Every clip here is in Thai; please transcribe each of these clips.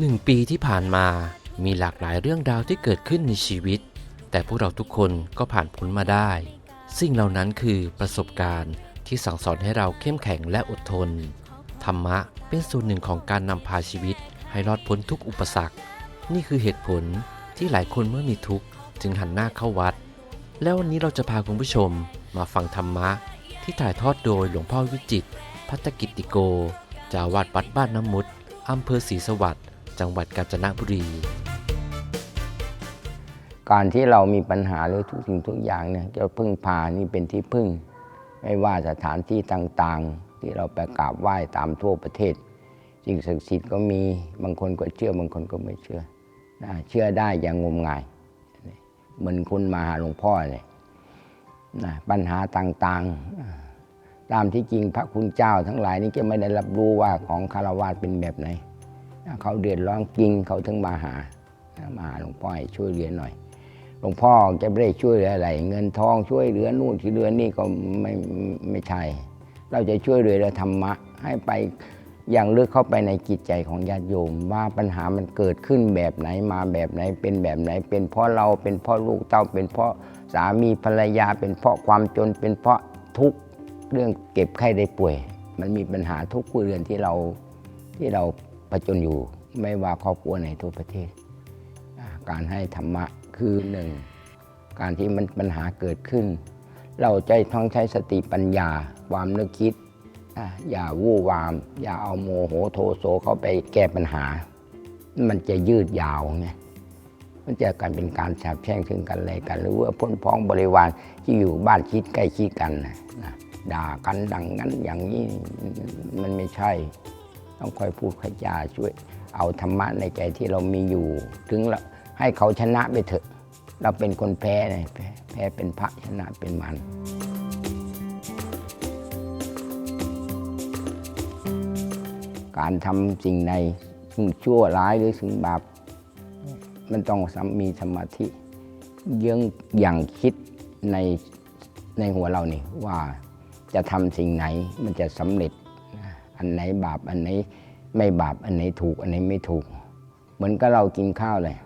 หนึ่งปีที่ผ่านมามีหลากหลายเรื่องราวที่เกิดขึ้นในชีวิต แต่พวกเราทุกคนก็ผ่านพ้นมาได้ สิ่งเหล่านั้นคือประสบการณ์ที่สั่งสอนให้เราเข้มแข็งและอดทน ธรรมะเป็นส่วนหนึ่งของการนำพาชีวิตให้รอดพ้นทุกอุปสรรค นี่คือเหตุผลที่หลายคนเมื่อมีทุกข์จึงหันหน้าเข้าวัด แล้ววันนี้เราจะพาคุณผู้ชมมาฟังธรรมะ ที่ถ่ายทอดโดยหลวงพ่อวิจิตพัฒกิตติโกจาอาวาดวัดบ้านน้ำมุดอำเภอศรีสวัสดิ์ จังหวัดกาญจนบุรี การที่เรามีปัญหาหรือทุกสิ่งทุกอย่างเนี่ยจะพึ่งพานี่เป็นที่พึ่ง ไม่ว่าสถานที่ต่างๆ ที่เราไปกราบไหว้ตามทั่วประเทศสิ่งศักดิ์สิทธิ์ก็มีบางคนก็เชื่อบางคนก็ไม่เชื่อนะเชื่อได้อย่างงมงาย เหมือนคุณมาหาหลวงพ่อเนี่ยนะปัญหาต่างๆ ตามที่จริงพระคุณเจ้าทั้งหลายนี่ก็ไม่ได้รับรู้ว่าของคารวะเป็นแบบไหน เขาเดือดร้อนจริงเขาถึงมาหา มาหาหลวงพ่อให้ช่วยเหลือหน่อย หลวงพ่อจะไม่ได้ช่วยเหลืออะไร เงินทองช่วยเหลือนู่นช่วยเหลือนี่ก็ไม่ไม่ใช่ เราจะช่วยเหลือธรรมะ ให้ไปอย่างลึกเข้าไปในจิตใจของญาติโยม ว่าปัญหามันเกิดขึ้นแบบไหนมาแบบไหนเป็นแบบไหน เป็นเพราะเราเป็นเพราะลูกเต้าเป็นเพราะสามีภรรยา เป็นเพราะความจนเป็นเพราะทุกเรื่องเก็บไข้ได้ป่วย มันมีปัญหาทุกครัวเรือนที่เราที่เรา จญอยู่ไม่ว่าครอบครัวไหนทั่วประเทศ การให้ธรรมะคือหนึ่งการที่มันปัญหาเกิดขึ้น เราใจต้องใช้สติปัญญาความนึกคิด อย่าวู่วาม อย่าเอาโมโหโทโสเข้าไปแก้ปัญหา มันจะยืดยาวไงมันจะกลายเป็นการสาบแช่งซึ่งกันและกัน หรือว่าพ้นพ้องบริวารที่อยู่บ้านชิดใกล้ชิดกันนะด่ากันดังนั้นอย่างนี้มันไม่ใช่ ต้องคอยพูดขจาช่วย เอาธรรมะในใจที่เรามีอยู่ ถึงให้เขาชนะไปเถอะ เราเป็นคนแพ้เนี่ยแพ้แพ้เป็นพระชนะเป็นมันการทำสิ่งในสิ่งชั่วร้ายหรือสิ่งบาปมันต้องมีสมาธิยื่งอย่างคิดในในหัวเรานี่ว่าจะทำสิ่งไหนมันจะสำเร็จ อันไหนบาปอันไหนไม่บาปอันไหนถูก อันไหนไม่ถูก เหมือนกับเรากินข้าวเลย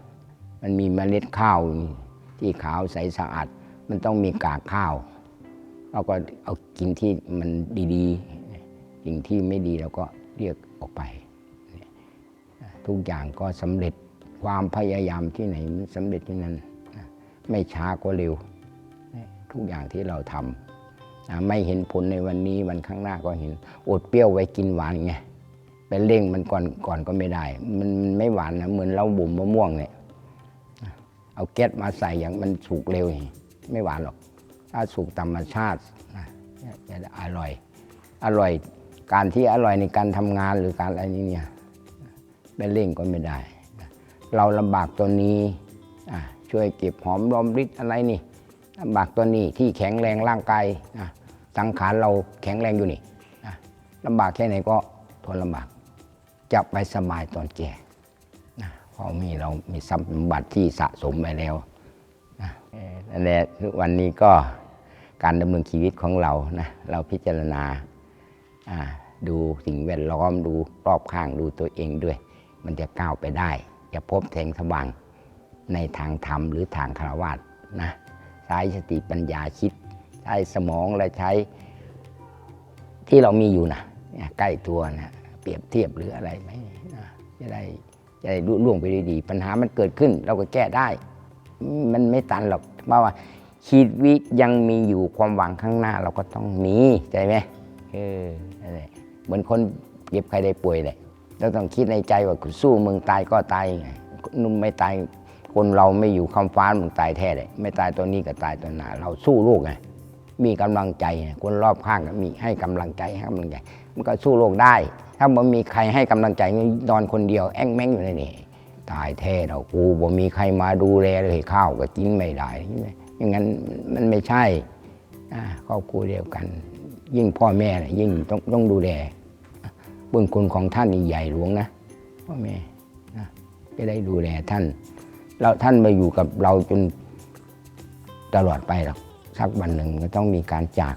มันมีเมล็ดข้าวที่ขาวใสสะอาด มันต้องมีกากข้าว เราก็เอากินที่มันดีๆสิ่งที่ไม่ดีเราก็เรียกออกไป ทุกอย่างก็สำเร็จความพยายามที่ไหนมันสำเร็จที่นั้น ไม่ช้าก็เร็ว ทุกอย่างที่เราทำ ไม่เห็นผลในวันนี้วันข้างหน้าก็เห็น อดเปรี้ยวไว้กินหวานไงไปเร่งมันก่อนก่อนก็ไม่ได้ มันไม่หวานนะเหมือนเราบุ่มมะม่วงเนี่ยเอาแก๊สมาใส่อย่างมันสุกเร็วนี่ไม่หวานหรอก ถ้าสุกธรรมชาตินะจะอร่อย อร่อยการที่อร่อยในการทำงานหรือการอะไรนี้เนี่ยไปเร่งก็ไม่ได้ เราลำบากตัวนี้ช่วยเก็บหอมรอมริดอะไรนี่ ลำบากตัวนี้ที่แข็งแรงร่างกายอะสังขารเราแข็งแรงอยู่นี่อะลำบากแค่ไหนก็ทนลำบาก จะไปสบายตอนแก่นะเพราะมีเรามีสมบัติที่สะสมไปแล้วนะนั่นแหละทุกวันนี้ก็การดำเนินชีวิตของเรานะเราพิจารณาอ่าดูสิ่งแวดล้อมดูรอบข้างดูตัวเองด้วย มันจะก้าวไปได้ จะพบแสงสว่างในทางธรรมหรือทางคารวะนะ ใช้สติปัญญาคิด ใช้สมองและใช้ที่เรามีอยู่นะเนี่ยใกล้ตัวนะเปรียบเทียบหรืออะไรไหมนะจะได้จะได้รุ่ล่วงไปด้วยดี ปัญหามันเกิดขึ้นเราก็แก้ได้ มันไม่ตันหรอกเพราะว่าชีวิตยังมีอยู่ความหวังข้างหน้าเราก็ต้องมีใจไหมเออนั่นแหละเหมือนคนเจ็บใครได้ป่วยเลยเราต้องคิดในใจว่าสู้มึงตายก็ตายไงนุ่มไม่ตาย คนเราไม่อยู่คำฟ้ามึงตายแท้เลยไม่ตายตัวนี้ก็ตายตัวหนาเราสู้โลกไงมีกำลังใจคนรอบข้างก็มีให้กำลังใจให้กำลังใจ มันก็สู้โลกได้ ถ้ามันมีใครให้กำลังใจนอนคนเดียวแอ้งแมงอยู่ในนี่ตายแท้เรากูบ่มีใครมาดูแลเลยข้าวก็กินไม่ได้อย่างนั้นมันไม่ใช่อ่าครอบครัวเดียวกัน ยิ่งพ่อแม่ยิ่งต้องต้องดูแลบุญคุณของท่านใหญ่หลวงนะพ่อแม่จะได้ดูแลท่าน แล้วท่านมาอยู่กับเราจนตลอดไปหรอกสักวันหนึ่งก็ต้องมีการจาก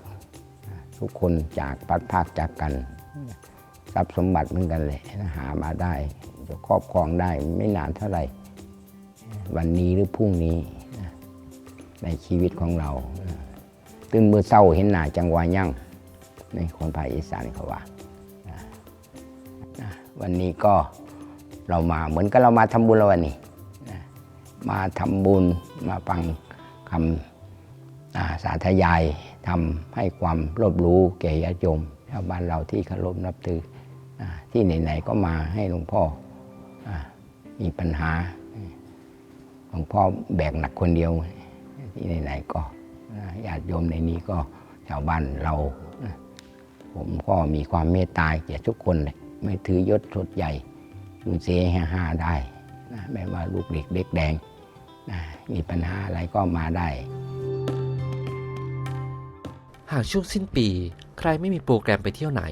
ทุกคนจากพัดภาคจากกันทรัพย์สมบัติเหมือนกันเลยหามาได้จะครอบครองได้ไม่นานเท่าไหร่ วันนี้หรือพรุ่งนี้ในชีวิตของเรา ตื่นเมื่อเศร้าเห็นหน้าจังหวะยั่งในคนภาคอีสานเขาว่าวันนี้ก็เรามาเหมือนกับเรามาทำบุญแล้ววันนี้ มาทำบุญมาฟังคำาสาธยายทำให้ความรบรู้แก่ญาติโยมชาวบ้านเราที่เคารพนับถืออที่ไหนๆก็มาให้หลวงพ่ออมีปัญหาหลวงพ่อแบกหนักคนเดียว ที่ไหนๆก็ญาติโยมในนี้ก็ชาวบ้านเราผมก็มีความเมตตาแก่ทุกคนเลยไม่ถือยศชดใหญ่สูญเสียห้าได้นะไม่ว่าลูกเด็กเด็กแดง มีปัญหาอะไรก็มาได้ หากช่วงสิ้นปี ใครไม่มีโปรแกรมไปเที่ยวไหน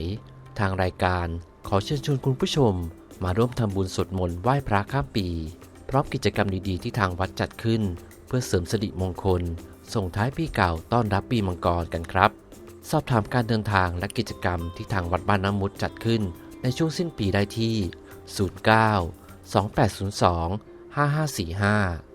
ทางรายการขอเชิญชวนคุณผู้ชม มาร่วมทำบุญสวดมนต์ไหว้พระข้ามปี พร้อมกิจกรรมดีๆที่ทางวัดจัดขึ้น เพื่อเสริมสิริมงคล ส่งท้ายปีเก่าต้อนรับปีมังกรกันครับ สอบถามการเดินทางและกิจกรรมที่ทางวัดบ้านน้ำมุดจัดขึ้น ในช่วงสิ้นปีได้ที่ 09 2802 5545